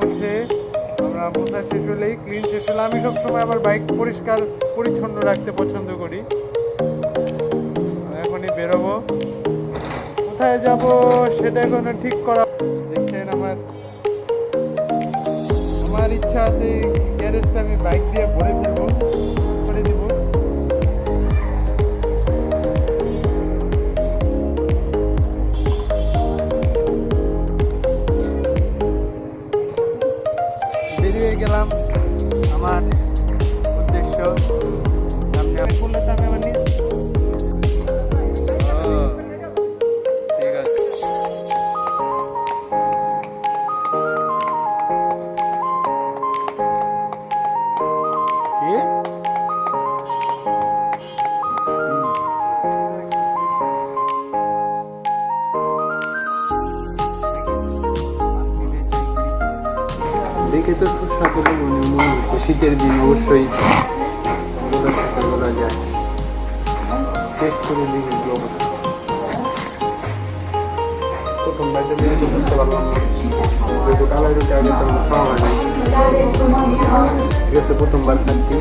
হচ্ছে। আমরা মোছা শেষ হলেই ক্লিন শেষ হলে আমি সবসময় আমার বাইক পরিষ্কার, পরিচ্ছন্ন রাখতে পছন্দ করি। এখনই বেরোবো। কোথায় যাব সেটা এখনও ঠিক করা দেখছেন আমার আমার ইচ্ছা আছে গ্যারেজটা আমি বাইক দিয়ে গেলাম। আমার উদ্দেশ্য দেখে তো সুস্বাদু মনে হচ্ছে শীতের দিন অবশ্যই বলা যায়। করে দেখি কি অবস্থা প্রথম বুঝতে পারলাম না। পাওয়া যায় প্রথমবার খাচ্ছি